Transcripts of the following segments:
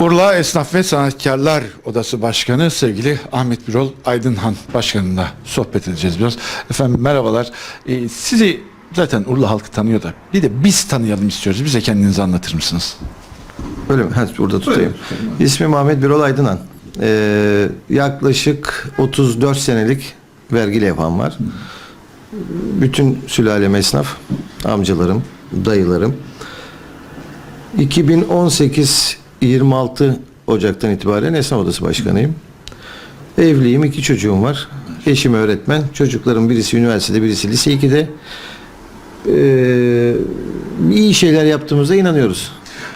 Urla Esnaf ve Sanatkarlar Odası Başkanı sevgili Ahmet Birol Aydınhan Başkanı'nla sohbet edeceğiz biraz. Efendim merhabalar. Ee, sizi zaten Urla halkı tanıyor da bir de biz tanıyalım istiyoruz. Bize kendinizi anlatır mısınız? Öyle mi? Ha, burada tutayım. İsmim Ahmet Birol Aydınan. Ee, yaklaşık 34 senelik vergi levham var. Bütün sülalem esnaf, amcalarım, dayılarım. 2018 26 Ocak'tan itibaren esnaf odası başkanıyım. Evliyim, iki çocuğum var. Eşim öğretmen, çocuklarım birisi üniversitede, birisi lise 2'de. Ee, iyi şeyler yaptığımıza inanıyoruz.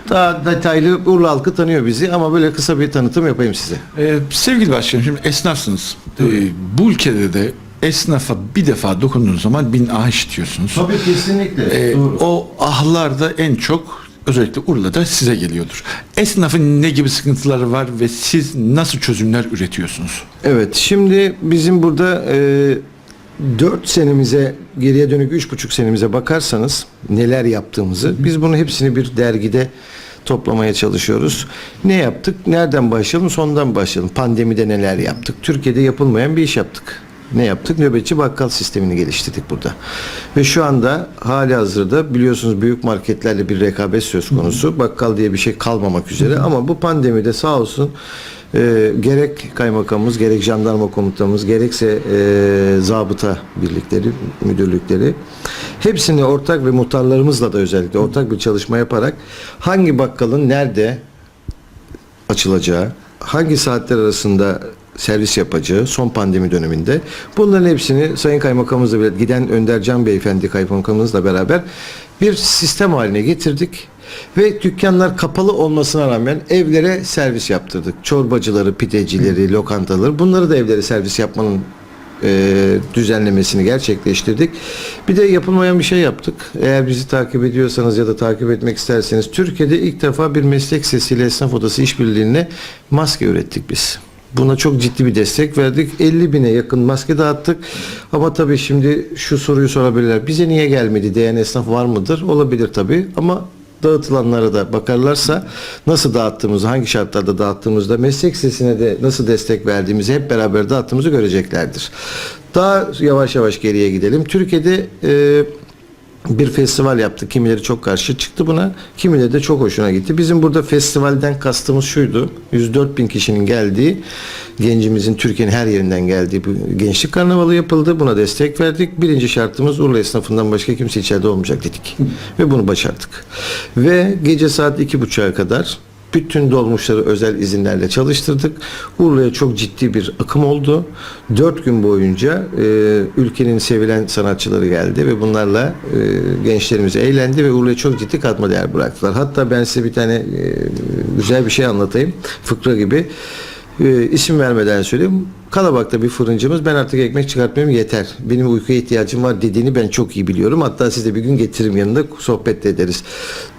Daha detaylı Urla halkı tanıyor bizi ama böyle kısa bir tanıtım yapayım size. Ee, sevgili başkanım şimdi esnafsınız. Ee, bu ülkede de esnafa bir defa dokunduğunuz zaman bin ah işitiyorsunuz. kesinlikle. Ee, o ahlar da en çok özellikle Urla'da size geliyordur. Esnafın ne gibi sıkıntıları var ve siz nasıl çözümler üretiyorsunuz? Evet, şimdi bizim burada e, 4 senemize, geriye dönük üç buçuk senemize bakarsanız neler yaptığımızı, biz bunu hepsini bir dergide toplamaya çalışıyoruz. Ne yaptık? Nereden başlayalım? Sondan başlayalım. Pandemide neler yaptık? Türkiye'de yapılmayan bir iş yaptık. Ne yaptık? Nöbetçi bakkal sistemini geliştirdik burada. Ve şu anda hali hazırda biliyorsunuz büyük marketlerle bir rekabet söz konusu. Bakkal diye bir şey kalmamak üzere ama bu pandemide sağ olsun e, gerek kaymakamımız, gerek jandarma komutamız, gerekse e, zabıta birlikleri, müdürlükleri hepsini ortak ve muhtarlarımızla da özellikle ortak bir çalışma yaparak hangi bakkalın nerede açılacağı, hangi saatler arasında servis yapacağı son pandemi döneminde bunların hepsini Sayın Kaymakamımızla bile giden Önder Can Beyefendi Kaymakamımızla beraber bir sistem haline getirdik ve dükkanlar kapalı olmasına rağmen evlere servis yaptırdık. Çorbacıları, pidecileri, lokantaları bunları da evlere servis yapmanın e, düzenlemesini gerçekleştirdik. Bir de yapılmayan bir şey yaptık. Eğer bizi takip ediyorsanız ya da takip etmek isterseniz Türkiye'de ilk defa bir meslek sesiyle esnaf odası işbirliğine maske ürettik biz. Buna çok ciddi bir destek verdik. 50 bine yakın maske dağıttık. Ama tabii şimdi şu soruyu sorabilirler. Bize niye gelmedi diyen esnaf var mıdır? Olabilir tabii. Ama dağıtılanlara da bakarlarsa nasıl dağıttığımızı, hangi şartlarda dağıttığımızda meslek sesine de nasıl destek verdiğimizi hep beraber dağıttığımızı göreceklerdir. Daha yavaş yavaş geriye gidelim. Türkiye'de e, bir festival yaptık. Kimileri çok karşı çıktı buna. Kimileri de çok hoşuna gitti. Bizim burada festivalden kastımız şuydu. 104 bin kişinin geldiği, gencimizin Türkiye'nin her yerinden geldiği bir gençlik karnavalı yapıldı. Buna destek verdik. Birinci şartımız Urla esnafından başka kimse içeride olmayacak dedik. Ve bunu başardık. Ve gece saat iki buçuğa kadar bütün dolmuşları özel izinlerle çalıştırdık. Urla'ya çok ciddi bir akım oldu. Dört gün boyunca e, ülkenin sevilen sanatçıları geldi ve bunlarla e, gençlerimiz eğlendi ve Urla'ya çok ciddi katma değer bıraktılar. Hatta ben size bir tane e, güzel bir şey anlatayım. Fıkra gibi. E, isim vermeden söyleyeyim. Kalabak'ta bir fırıncımız ben artık ekmek çıkartmıyorum yeter. Benim uykuya ihtiyacım var dediğini ben çok iyi biliyorum. Hatta size bir gün getiririm yanında sohbet de ederiz.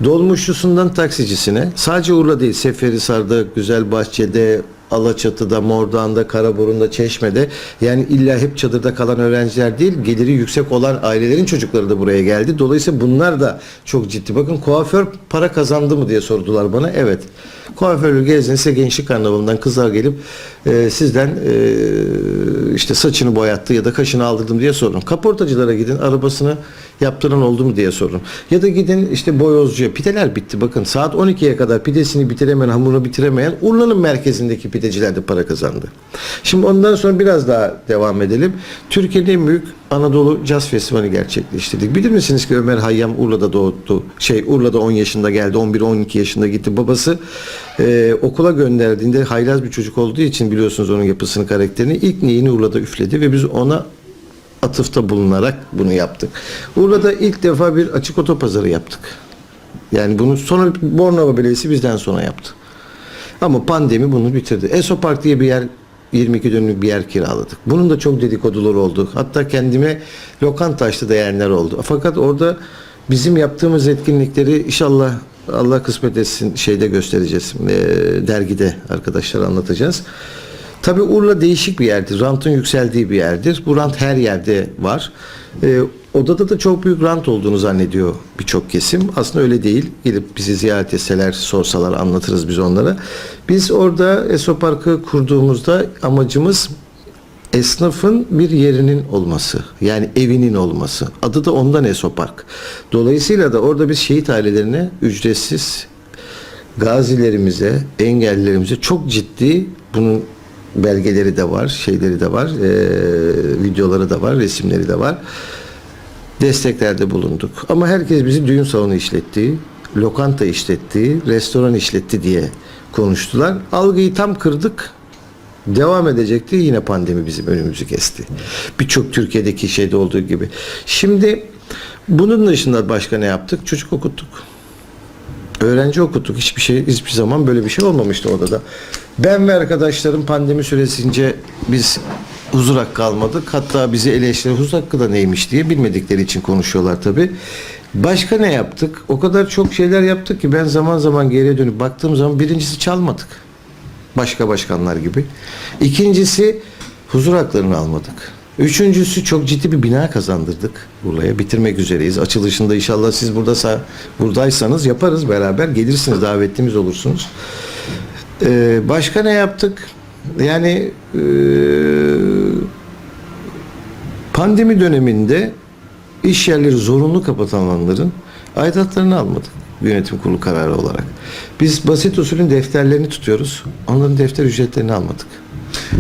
Dolmuşçusundan taksicisine sadece Urla değil Seferihisar'da, Güzelbahçe'de, Alaçatı'da, Mordoğan'da, Karaburun'da, Çeşme'de yani illa hep çadırda kalan öğrenciler değil geliri yüksek olan ailelerin çocukları da buraya geldi. Dolayısıyla bunlar da çok ciddi. Bakın kuaför para kazandı mı diye sordular bana. Evet. Kuaförlük gezdin size gençlik karnavalından kızlar gelip e, sizden e, işte saçını boyattı ya da kaşını aldırdım diye sorun. Kaportacılara gidin arabasını yaptıran oldu mu diye sorun. Ya da gidin işte boyozcuya pideler bitti. Bakın saat 12'ye kadar pidesini bitiremeyen hamurunu bitiremeyen Urla'nın merkezindeki pideciler de para kazandı. Şimdi ondan sonra biraz daha devam edelim. Türkiye'nin en büyük Anadolu Caz Festivali gerçekleştirdik. Bilir misiniz ki Ömer Hayyam Urla'da doğdu. Şey Urla'da 10 yaşında geldi. 11-12 yaşında gitti. Babası e, okula gönderdiğinde haylaz bir çocuk olduğu için biliyorsunuz onun yapısını, karakterini ilk neyini Urla'da üfledi ve biz ona atıfta bulunarak bunu yaptık. Urla'da ilk defa bir açık otopazarı yaptık. Yani bunu sonra Bornova Belediyesi bizden sonra yaptı. Ama pandemi bunu bitirdi. Esopark diye bir yer 22 dönümlük bir yer kiraladık. Bunun da çok dedikoduları oldu. Hatta kendime lokanta açtı diyenler oldu. Fakat orada bizim yaptığımız etkinlikleri inşallah Allah kısmet etsin şeyde göstereceğiz. Ee, dergide arkadaşlar anlatacağız. Tabi Urla değişik bir yerdir. Rantın yükseldiği bir yerdir. Bu rant her yerde var. Ee, Odada da çok büyük rant olduğunu zannediyor birçok kesim. Aslında öyle değil. Gelip bizi ziyaret etseler, sorsalar anlatırız biz onlara. Biz orada Esopark'ı kurduğumuzda amacımız esnafın bir yerinin olması. Yani evinin olması. Adı da ondan Esopark. Dolayısıyla da orada biz şehit ailelerine ücretsiz gazilerimize, engellilerimize çok ciddi bunun belgeleri de var, şeyleri de var, eee, videoları da var, resimleri de var. Desteklerde bulunduk. Ama herkes bizi düğün salonu işlettiği, lokanta işlettiği, restoran işletti diye konuştular. Algıyı tam kırdık. Devam edecekti. Yine pandemi bizim önümüzü kesti. Birçok Türkiye'deki şeyde olduğu gibi. Şimdi bunun dışında başka ne yaptık? Çocuk okuttuk. Öğrenci okuttuk. Hiçbir şey hiçbir zaman böyle bir şey olmamıştı odada. Ben ve arkadaşlarım pandemi süresince biz huzur hakkı almadık. Hatta bizi eleştiri huzur hakkı da neymiş diye bilmedikleri için konuşuyorlar tabi. Başka ne yaptık? O kadar çok şeyler yaptık ki ben zaman zaman geriye dönüp baktığım zaman birincisi çalmadık. Başka başkanlar gibi. İkincisi huzur haklarını almadık. Üçüncüsü çok ciddi bir bina kazandırdık buraya. Bitirmek üzereyiz. Açılışında inşallah siz burada buradaysanız yaparız beraber. Gelirsiniz davetlimiz olursunuz. Ee, başka ne yaptık? Yani ee, pandemi döneminde iş yerleri zorunlu kapatılanların aidatlarını almadık yönetim kurulu kararı olarak. Biz basit usulün defterlerini tutuyoruz. Onların defter ücretlerini almadık.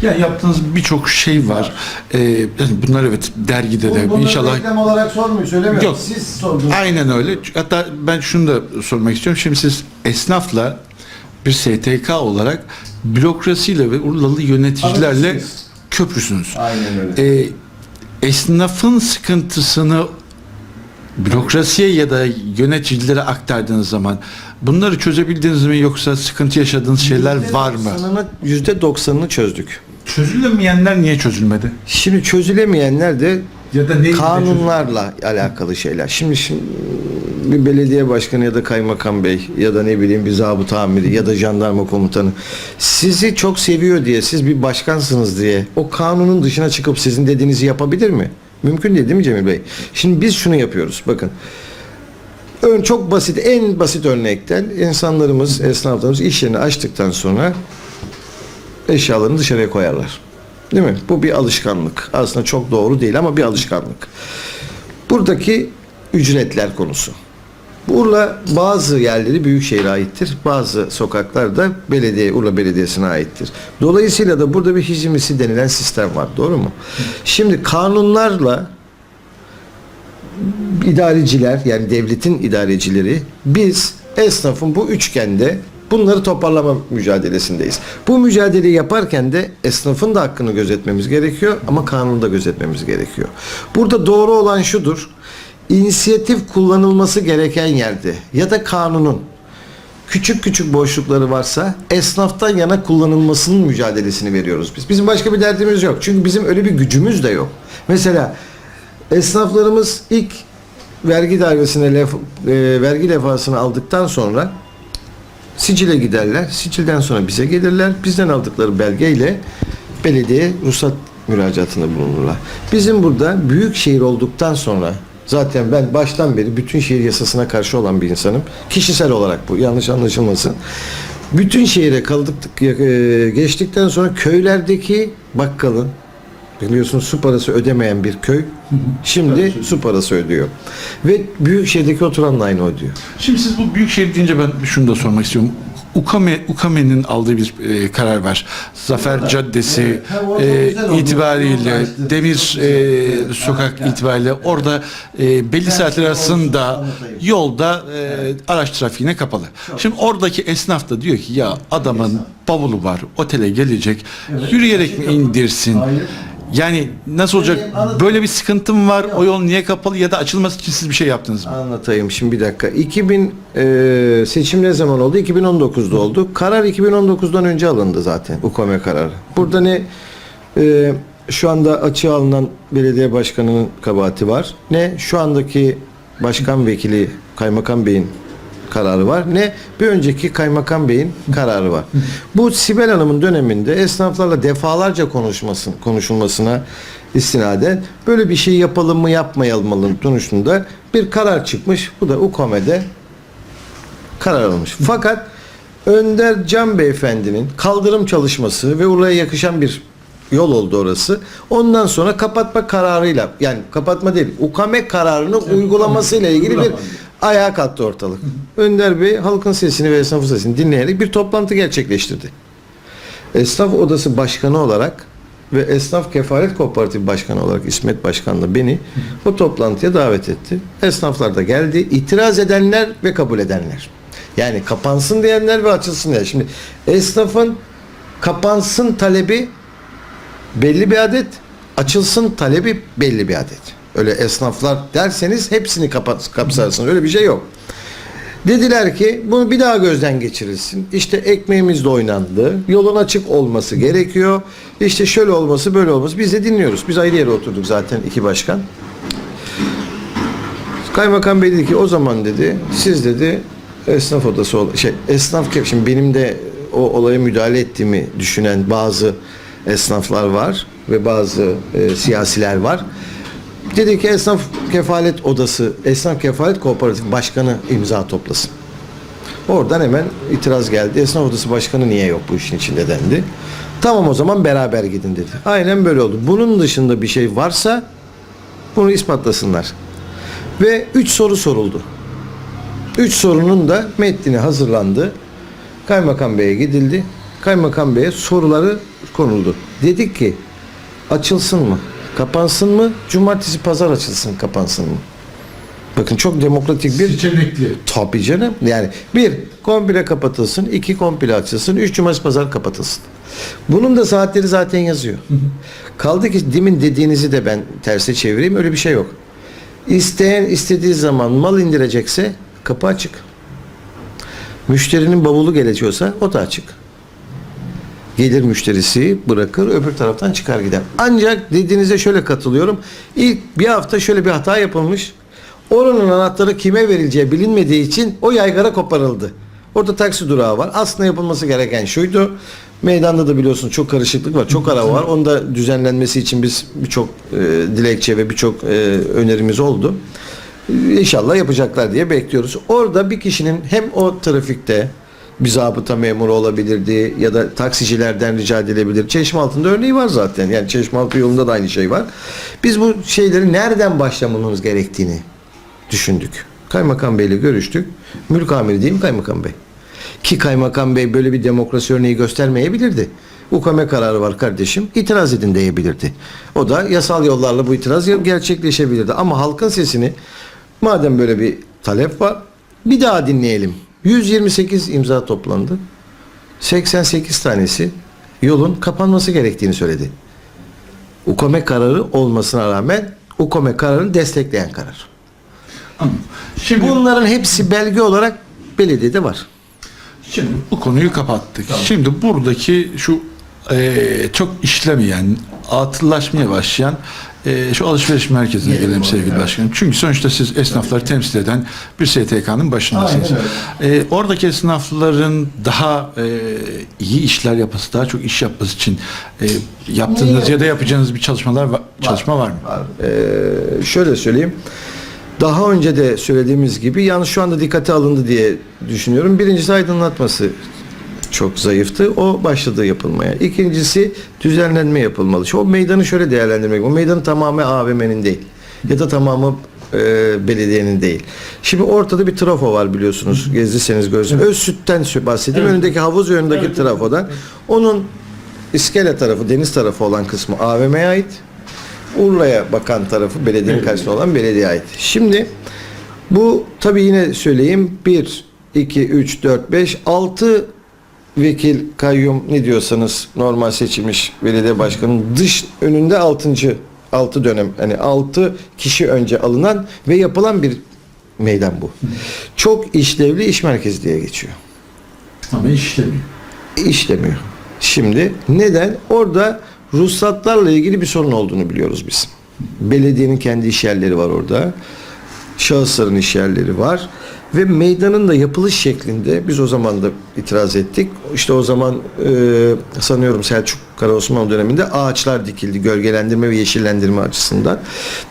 Ya yaptığınız birçok şey var. Ee, yani bunlar evet dergide de inşallah reklam olarak sormuyor, söylemiyorum. Yok. Siz sordunuz. Aynen öyle. Hatta ben şunu da sormak istiyorum. Şimdi siz esnafla bir STK olarak bürokrasiyle ve Urlalı yöneticilerle Aracısınız. köprüsünüz. Aynen öyle. Ee, esnafın sıkıntısını bürokrasiye ya da yöneticilere aktardığınız zaman bunları çözebildiniz mi yoksa sıkıntı yaşadığınız şeyler var mı? Yüzde doksanını çözdük. Çözülemeyenler niye çözülmedi? Şimdi çözülemeyenler de Ya da ne kanunlarla alakalı şeyler. Şimdi, şimdi bir belediye başkanı ya da kaymakam bey ya da ne bileyim bir zabıta amiri ya da jandarma komutanı sizi çok seviyor diye siz bir başkansınız diye o kanunun dışına çıkıp sizin dediğinizi yapabilir mi? Mümkün değil değil mi Cemil Bey? Şimdi biz şunu yapıyoruz. Bakın Ön çok basit, en basit örnekten insanlarımız, esnaflarımız iş yerini açtıktan sonra eşyalarını dışarıya koyarlar. Değil mi? Bu bir alışkanlık. Aslında çok doğru değil ama bir alışkanlık. Buradaki ücretler konusu. Urla bazı yerleri Büyükşehir'e aittir. Bazı sokaklar da belediye, Urla Belediyesi'ne aittir. Dolayısıyla da burada bir hizmisi denilen sistem var. Doğru mu? Şimdi kanunlarla idareciler yani devletin idarecileri biz esnafın bu üçgende bunları toparlama mücadelesindeyiz. Bu mücadeleyi yaparken de esnafın da hakkını gözetmemiz gerekiyor ama kanunu da gözetmemiz gerekiyor. Burada doğru olan şudur. İnisiyatif kullanılması gereken yerde ya da kanunun küçük küçük boşlukları varsa esnaftan yana kullanılmasının mücadelesini veriyoruz biz. Bizim başka bir derdimiz yok. Çünkü bizim öyle bir gücümüz de yok. Mesela esnaflarımız ilk vergi dairesine lef- e, vergi lefasını aldıktan sonra sicile giderler. Sicilden sonra bize gelirler. Bizden aldıkları belgeyle belediye ruhsat müracaatında bulunurlar. Bizim burada büyük şehir olduktan sonra zaten ben baştan beri bütün şehir yasasına karşı olan bir insanım. Kişisel olarak bu yanlış anlaşılmasın. Bütün şehire kaldık e, geçtikten sonra köylerdeki bakkalın biliyorsunuz su parası ödemeyen bir köy şimdi su parası ödüyor. Ve büyük şehirdeki oturan da aynı ödüyor. Şimdi siz bu büyükşehir deyince ben şunu da sormak istiyorum. Ukame, Ukame'nin aldığı bir e, karar var. Zafer Caddesi Evet. Ha, orada e, itibariyle. Demir e, Sokak itibariyle orada e, belli saatler arasında anlatayım. yolda e, araç trafiğine kapalı. Şimdi oradaki esnaf da diyor ki ya adamın bavulu var, otele gelecek, yürüyerek mi indirsin? Hayır. Yani nasıl olacak? Benim anlat- Böyle bir sıkıntım var. O yol niye kapalı ya da açılması için siz bir şey yaptınız mı? Anlatayım şimdi bir dakika. 2000 e, seçim ne zaman oldu? 2019'da oldu. Karar 2019'dan önce alındı zaten. UKOME kararı. Burada ne e, şu anda açığa alınan belediye başkanının kabahati var. Ne şu andaki başkan vekili kaymakam beyin kararı var ne bir önceki kaymakam beyin kararı var. Bu Sibel Hanım'ın döneminde esnaflarla defalarca konuşmasın, konuşulmasına istinaden böyle bir şey yapalım mı yapmayalım mı konusunda bir karar çıkmış. Bu da UKOME'de karar alınmış. Fakat Önder Can Beyefendinin kaldırım çalışması ve oraya yakışan bir yol oldu orası. Ondan sonra kapatma kararıyla yani kapatma değil ukame kararının uygulamasıyla ilgili bir ayağa kalktı ortalık. Önder Bey halkın sesini ve esnafın sesini dinleyerek bir toplantı gerçekleştirdi. Esnaf Odası Başkanı olarak ve Esnaf Kefalet Kooperatifi Başkanı olarak İsmet Başkan da beni o toplantıya davet etti. Esnaflar da geldi. İtiraz edenler ve kabul edenler. Yani kapansın diyenler ve açılsın diyenler. Şimdi esnafın kapansın talebi belli bir adet, açılsın talebi belli bir adet. Öyle esnaflar derseniz hepsini kapat, kapsarsın. Öyle bir şey yok. Dediler ki bunu bir daha gözden geçirilsin. İşte ekmeğimiz de oynandı. Yolun açık olması gerekiyor. İşte şöyle olması böyle olması. Biz de dinliyoruz. Biz ayrı yere oturduk zaten iki başkan. Kaymakam Bey dedi ki o zaman dedi siz dedi esnaf odası şey esnaf şimdi benim de o olaya müdahale ettiğimi düşünen bazı esnaflar var ve bazı e, siyasiler var. Dedi ki esnaf kefalet odası, esnaf kefalet kooperatif başkanı imza toplasın. Oradan hemen itiraz geldi. Esnaf odası başkanı niye yok bu işin içinde dendi. Tamam o zaman beraber gidin dedi. Aynen böyle oldu. Bunun dışında bir şey varsa bunu ispatlasınlar. Ve üç soru soruldu. Üç sorunun da metnini hazırlandı. Kaymakam Bey'e gidildi. Kaymakam Bey'e soruları konuldu. Dedik ki açılsın mı? Kapansın mı? Cumartesi pazar açılsın kapansın mı? Bakın çok demokratik bir Seçenekli. Tabii canım. Yani bir komple kapatılsın, iki komple açılsın, üç cumartesi pazar kapatılsın. Bunun da saatleri zaten yazıyor. Kaldı ki demin dediğinizi de ben terse çevireyim öyle bir şey yok. İsteyen istediği zaman mal indirecekse kapı açık. Müşterinin bavulu geleceyorsa o da açık. Gelir müşterisi bırakır öbür taraftan çıkar gider. Ancak dediğinize şöyle katılıyorum. İlk bir hafta şöyle bir hata yapılmış. Oranın anahtarı kime verileceği bilinmediği için o yaygara koparıldı. Orada taksi durağı var. Aslında yapılması gereken şuydu. Meydanda da biliyorsun çok karışıklık var. Çok araba var. Onu da düzenlenmesi için biz birçok e, dilekçe ve birçok e, önerimiz oldu. İnşallah yapacaklar diye bekliyoruz. Orada bir kişinin hem o trafikte bir zabıta memuru olabilirdi ya da taksicilerden rica edilebilir. Çeşme altında örneği var zaten. Yani Çeşme altı yolunda da aynı şey var. Biz bu şeyleri nereden başlamamız gerektiğini düşündük. Kaymakam Bey'le görüştük. Mülk amiri değil mi Kaymakam Bey? Ki Kaymakam Bey böyle bir demokrasi örneği göstermeyebilirdi. Ukame kararı var kardeşim. itiraz edin diyebilirdi. O da yasal yollarla bu itiraz gerçekleşebilirdi. Ama halkın sesini madem böyle bir talep var bir daha dinleyelim. 128 imza toplandı. 88 tanesi yolun kapanması gerektiğini söyledi. Ukame kararı olmasına rağmen Ukame kararını destekleyen karar. Şimdi Bunların hepsi belge olarak belediyede var. Şimdi bu konuyu kapattık. Şimdi buradaki şu eee, çok işlemeyen, atıllaşmaya başlayan eee, şu alışveriş merkezine gelelim sevgili başkanım. Çünkü sonuçta siz esnafları temsil eden bir STK'nın başındasınız. Eee, oradaki esnafların daha eee, iyi işler yapması, daha çok iş yapması için eee, yaptığınız ya da yapacağınız bir çalışmalar var, çalışma var mı? Ee, şöyle söyleyeyim. Daha önce de söylediğimiz gibi yalnız şu anda dikkate alındı diye düşünüyorum. Birincisi aydınlatması çok zayıftı. O başladı yapılmaya. İkincisi düzenlenme yapılmalı. O meydanı şöyle değerlendirmek. O meydanın tamamı AVM'nin değil. Ya da tamamı e, belediyenin değil. Şimdi ortada bir trafo var biliyorsunuz. Gezdiyseniz görürsünüz. Öz sütten bahsedeyim. Önündeki havuz önündeki trafodan. Onun iskele tarafı, deniz tarafı olan kısmı AVM'ye ait. Urla'ya bakan tarafı belediyenin karşısında olan belediyeye ait. Şimdi bu tabii yine söyleyeyim 1, 2, 3, 4, 5, 6 vekil kayyum ne diyorsanız normal seçilmiş belediye başkanının dış önünde 6. 6 dönem hani 6 kişi önce alınan ve yapılan bir meydan bu. Çok işlevli iş merkezi diye geçiyor Ama işlemiyor. işlemiyor. Şimdi neden? Orada ruhsatlarla ilgili bir sorun olduğunu biliyoruz biz. Belediyenin kendi iş yerleri var orada. şahısların iş yerleri var. Ve meydanın da yapılış şeklinde biz o zaman da itiraz ettik. İşte o zaman e, sanıyorum Selçuk Karaosmanlı döneminde ağaçlar dikildi gölgelendirme ve yeşillendirme açısından.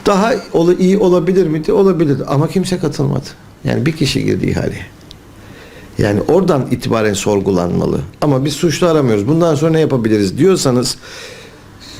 Daha iyi olabilir miydi? Olabilirdi ama kimse katılmadı. Yani bir kişi girdi ihaleye. Yani oradan itibaren sorgulanmalı. Ama biz suçlu aramıyoruz. Bundan sonra ne yapabiliriz diyorsanız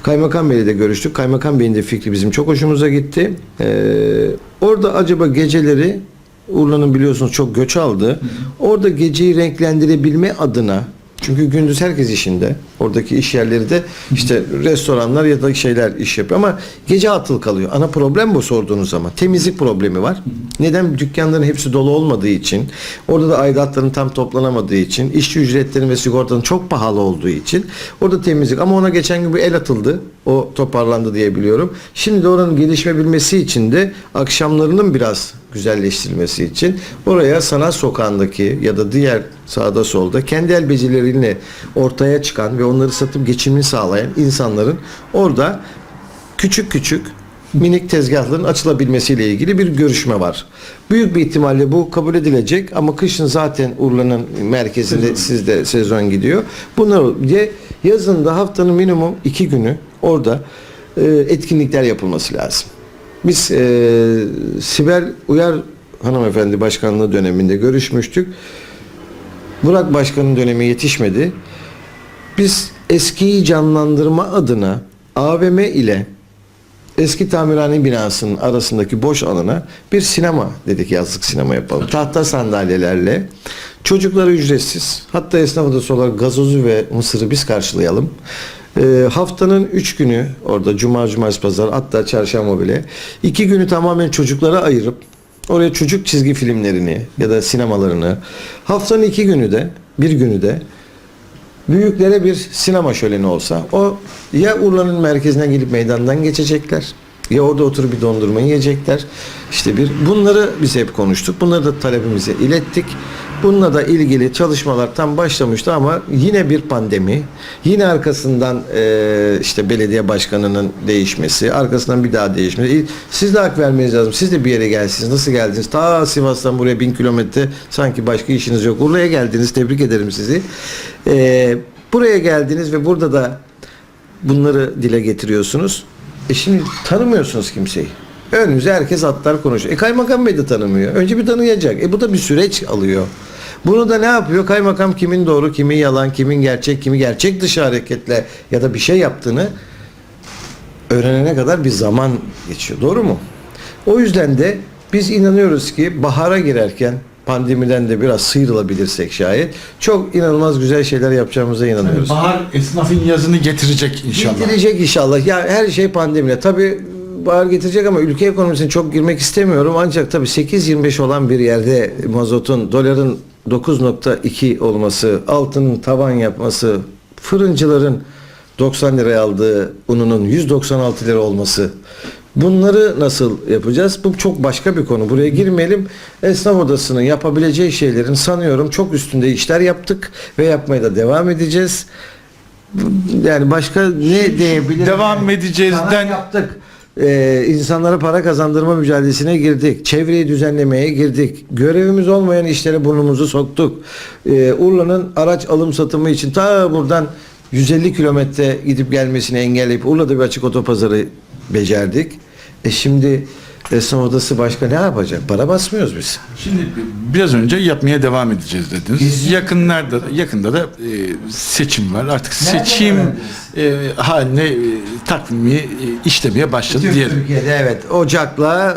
Kaymakam Bey'le de görüştük. Kaymakam Bey'in de fikri bizim çok hoşumuza gitti. Ee, orada acaba geceleri Urla'nın biliyorsunuz çok göç aldı. Orada geceyi renklendirebilme adına çünkü gündüz herkes işinde. Oradaki iş yerleri de işte restoranlar ya da şeyler iş yapıyor ama gece atıl kalıyor. Ana problem bu sorduğunuz zaman. Temizlik problemi var. Neden? Dükkanların hepsi dolu olmadığı için, orada da aidatların tam toplanamadığı için, işçi ücretlerin ve sigortanın çok pahalı olduğu için orada temizlik ama ona geçen gün bir el atıldı. O toparlandı diye biliyorum. Şimdi de oranın gelişmebilmesi için de akşamlarının biraz güzelleştirilmesi için oraya sanat sokağındaki ya da diğer sağda solda kendi el becerileriyle ortaya çıkan ve onları satıp geçimini sağlayan insanların orada küçük küçük minik tezgahların açılabilmesiyle ilgili bir görüşme var. Büyük bir ihtimalle bu kabul edilecek ama kışın zaten Urla'nın merkezinde sizde sezon gidiyor. Bunlar diye yazın da haftanın minimum iki günü orada e, etkinlikler yapılması lazım. Biz e, Sibel Uyar hanımefendi başkanlığı döneminde görüşmüştük. Burak Başkan'ın dönemi yetişmedi. Biz eskiyi canlandırma adına AVM ile eski tamirhane binasının arasındaki boş alana bir sinema dedik yazlık sinema yapalım. Tahta sandalyelerle çocuklara ücretsiz. Hatta esnaf odası olarak gazozu ve mısırı biz karşılayalım. Ee, haftanın üç günü orada cuma, cumartesi, pazar hatta çarşamba bile iki günü tamamen çocuklara ayırıp oraya çocuk çizgi filmlerini ya da sinemalarını haftanın iki günü de bir günü de büyüklere bir sinema şöleni olsa o ya Urla'nın merkezine gelip meydandan geçecekler ya orada oturup bir dondurma yiyecekler. İşte bir bunları biz hep konuştuk. Bunları da talebimize ilettik. Bununla da ilgili çalışmalar tam başlamıştı ama yine bir pandemi, yine arkasından eee, işte belediye başkanının değişmesi, arkasından bir daha değişmesi. Siz de hak vermeniz lazım. Siz de bir yere gelsiniz. Nasıl geldiniz? Ta Sivas'tan buraya bin kilometre sanki başka işiniz yok. Urla'ya geldiniz. Tebrik ederim sizi. Eee, buraya geldiniz ve burada da bunları dile getiriyorsunuz. E şimdi tanımıyorsunuz kimseyi. Önünüze herkes atlar konuşuyor. E kaymakam bey de tanımıyor. Önce bir tanıyacak. E bu da bir süreç alıyor. Bunu da ne yapıyor? Kaymakam kimin doğru, kimin yalan, kimin gerçek, kimi gerçek dışı hareketle ya da bir şey yaptığını öğrenene kadar bir zaman geçiyor. Doğru mu? O yüzden de biz inanıyoruz ki bahara girerken pandemiden de biraz sıyrılabilirsek şayet çok inanılmaz güzel şeyler yapacağımıza inanıyoruz. Bahar esnafın yazını getirecek inşallah. Getirecek inşallah. Ya her şey pandemiyle. Tabii bahar getirecek ama ülke ekonomisine çok girmek istemiyorum. Ancak tabii 8.25 olan bir yerde mazotun, doların 9.2 olması, altının tavan yapması, fırıncıların 90 liraya aldığı ununun 196 lira olması. Bunları nasıl yapacağız? Bu çok başka bir konu. Buraya girmeyelim. Esnaf odasının yapabileceği şeylerin sanıyorum çok üstünde işler yaptık ve yapmaya da devam edeceğiz. Yani başka ne diyebilirim? Devam edeceğizden- yaptık. Ee, insanlara para kazandırma mücadelesine girdik. Çevreyi düzenlemeye girdik. Görevimiz olmayan işlere burnumuzu soktuk. Ee, Urla'nın araç alım satımı için ta buradan 150 kilometre gidip gelmesini engelleyip Urla'da bir açık otopazarı becerdik. E şimdi esnaf odası başka ne yapacak? Para basmıyoruz biz. Şimdi biraz önce yapmaya devam edeceğiz dediniz. Yakınlarda yakında da e, seçim var. Artık seçim e, haline e, takvimi e, işlemeye başladı diyelim. Türkiye'de evet. Ocak'la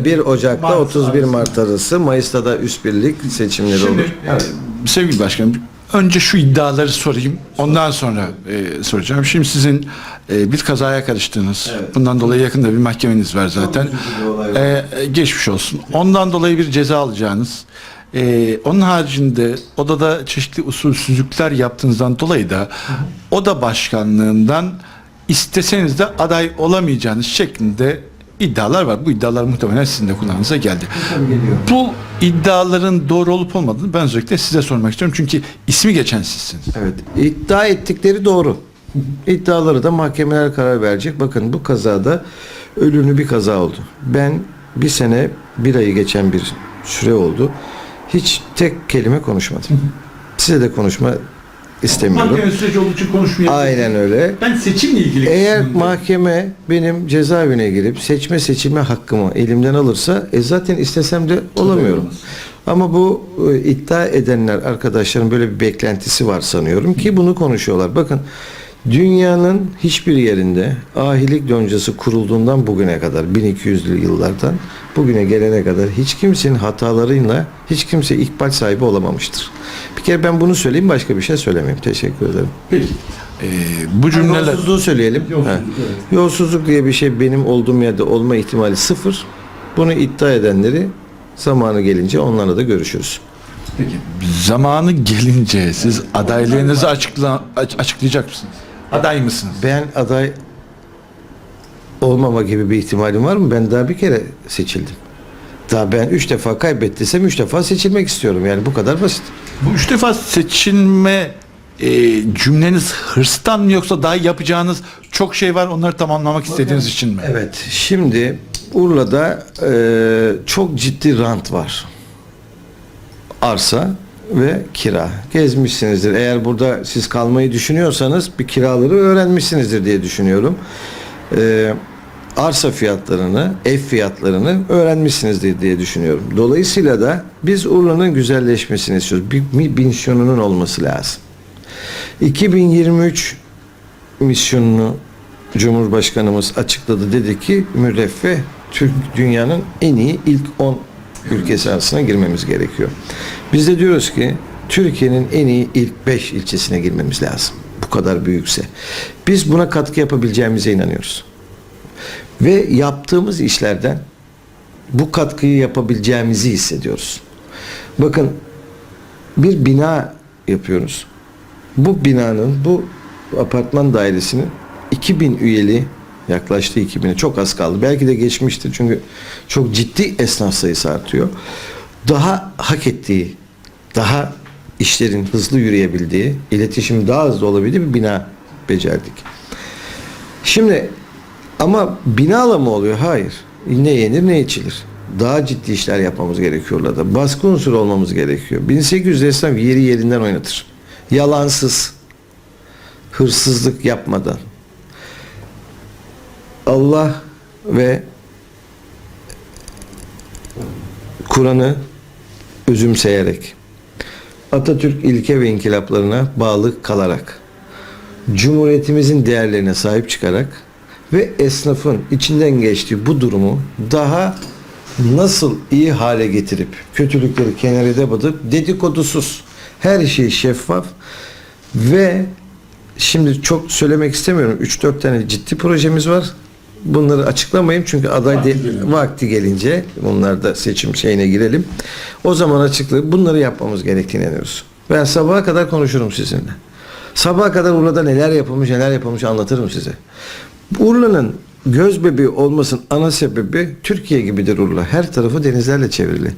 e, 1 Ocak'ta Mart 31 arası. Mart arası. Mayıs'ta da üst birlik seçimleri Şimdi olur. e, sevgili başkanım önce şu iddiaları sorayım. Ondan sonra e, soracağım. Şimdi sizin e, bir kazaya karıştığınız. Bundan dolayı yakında bir mahkemeniz var zaten. var. E, geçmiş olsun. Ondan dolayı bir ceza alacağınız. E, onun haricinde odada çeşitli usulsüzlükler yaptığınızdan dolayı da oda başkanlığından isteseniz de aday olamayacağınız şeklinde iddialar var. Bu iddialar muhtemelen sizin de kulağınıza geldi. Bu iddiaların doğru olup olmadığını ben özellikle size sormak istiyorum. Çünkü ismi geçen sizsiniz. Evet. İddia ettikleri doğru. İddiaları da mahkemeler karar verecek. Bakın bu kazada ölümlü bir kaza oldu. Ben bir sene bir ayı geçen bir süre oldu. Hiç tek kelime konuşmadım. Size de konuşma istemiyorum. Mahkeme süreci olduğu için konuşmayalım. Aynen öyle. Ben seçimle ilgili Eğer kısmında- mahkeme benim cezaevine girip seçme seçilme hakkımı elimden alırsa e zaten istesem de olamıyorum. olamaz. Ama bu e, iddia edenler arkadaşların böyle bir beklentisi var sanıyorum ki bunu konuşuyorlar. Bakın dünyanın hiçbir yerinde ahilik loncası kurulduğundan bugüne kadar 1200'lü yıllardan bugüne gelene kadar hiç kimsenin hatalarıyla hiç kimse ikbal sahibi olamamıştır. Bir kere ben bunu söyleyeyim başka bir şey söylemeyeyim. Teşekkür ederim. Peki. Ee, bu cümleler... Yolsuzluğu söyleyelim. Yolsuzluk, Ha. evet. Yolsuzluk diye bir şey benim olduğum yerde olma ihtimali sıfır. Bunu iddia edenleri zamanı gelince onlarla da görüşürüz. Peki. Zamanı gelince siz adaylığınızı açıkla, aç- açıklayacak mısınız? Aday mısınız? Ben aday olmama gibi bir ihtimalim var mı? Ben daha bir kere seçildim. Daha ben üç defa kaybettiysem üç defa seçilmek istiyorum. Yani bu kadar basit. Bu üç defa seçilme e, cümleniz hırstan mı yoksa daha yapacağınız çok şey var onları tamamlamak istediğiniz için mi? Evet. Şimdi Urla'da e, çok ciddi rant var. Arsa ve kira. Gezmişsinizdir. Eğer burada siz kalmayı düşünüyorsanız bir kiraları öğrenmişsinizdir diye düşünüyorum. E, arsa fiyatlarını, ev fiyatlarını öğrenmişsinizdir diye düşünüyorum. Dolayısıyla da biz Urla'nın güzelleşmesini istiyoruz. Bir, bir misyonunun olması lazım. 2023 misyonunu Cumhurbaşkanımız açıkladı. Dedi ki müreffeh Türk dünyanın en iyi ilk 10 ülkesi arasına girmemiz gerekiyor. Biz de diyoruz ki Türkiye'nin en iyi ilk 5 ilçesine girmemiz lazım. Bu kadar büyükse. Biz buna katkı yapabileceğimize inanıyoruz. Ve yaptığımız işlerden bu katkıyı yapabileceğimizi hissediyoruz. Bakın bir bina yapıyoruz. Bu binanın, bu apartman dairesinin 2000 üyeli yaklaştı 2000'e çok az kaldı. Belki de geçmiştir çünkü çok ciddi esnaf sayısı artıyor. Daha hak ettiği, daha işlerin hızlı yürüyebildiği, iletişim daha hızlı olabildiği bir bina becerdik. Şimdi ama binayla mı oluyor? Hayır. Ne yenir ne içilir. Daha ciddi işler yapmamız gerekiyor orada. Baskı unsuru olmamız gerekiyor. 1800 esnaf yeri yerinden oynatır. Yalansız, hırsızlık yapmadan. Allah ve Kur'an'ı özümseyerek, Atatürk ilke ve inkılaplarına bağlı kalarak, Cumhuriyetimizin değerlerine sahip çıkarak ve esnafın içinden geçtiği bu durumu daha nasıl iyi hale getirip kötülükleri kenara batıp dedikodusuz her şey şeffaf ve şimdi çok söylemek istemiyorum 3-4 tane ciddi projemiz var bunları açıklamayayım çünkü aday Vakti de- gelince. vakti gelince bunlar da seçim şeyine girelim o zaman açıklayıp bunları yapmamız gerektiğine inanıyoruz ben sabaha kadar konuşurum sizinle Sabaha kadar Urla'da neler yapılmış neler yapılmış anlatırım size. Urla'nın göz bebeği olmasının ana sebebi Türkiye gibidir Urla. Her tarafı denizlerle çevrili.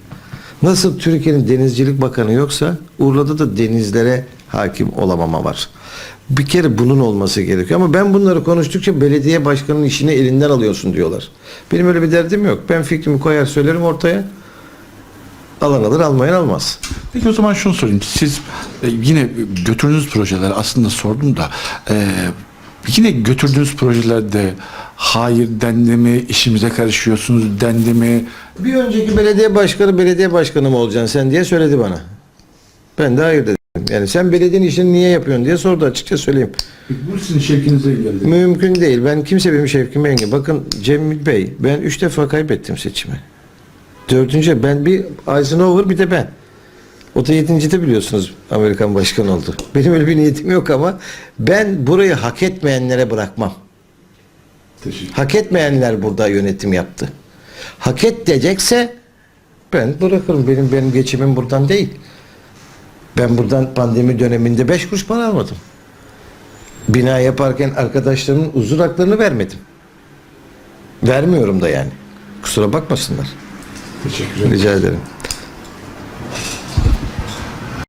Nasıl Türkiye'nin denizcilik bakanı yoksa Urla'da da denizlere hakim olamama var. Bir kere bunun olması gerekiyor. Ama ben bunları konuştukça belediye başkanının işini elinden alıyorsun diyorlar. Benim öyle bir derdim yok. Ben fikrimi koyar söylerim ortaya. Alan alır almayan almaz. Peki o zaman şunu sorayım. Siz e, yine götürdüğünüz projeler aslında sordum da e, yine götürdüğünüz projelerde hayır dendi mi, işimize karışıyorsunuz dendi mi? Bir önceki belediye başkanı belediye başkanı mı olacaksın sen diye söyledi bana. Ben de hayır dedim. Yani sen belediyenin işini niye yapıyorsun diye sordu açıkça söyleyeyim. Bu sizin şevkinize geldi. Mümkün değil. Ben kimse benim şevkime engel. Bakın Cemil Bey ben üç defa kaybettim seçimi. Dördüncü ben bir Eisenhower bir de ben. O da yedincide biliyorsunuz Amerikan başkanı oldu. Benim öyle bir niyetim yok ama ben burayı hak etmeyenlere bırakmam. Teşekkür Hak etmeyenler burada yönetim yaptı. Hak et diyecekse ben bırakırım. Benim benim geçimim buradan değil. Ben buradan pandemi döneminde beş kuruş para almadım. Bina yaparken arkadaşlarımın uzun haklarını vermedim. Vermiyorum da yani. Kusura bakmasınlar. Teşekkür ederim. Rica ederim.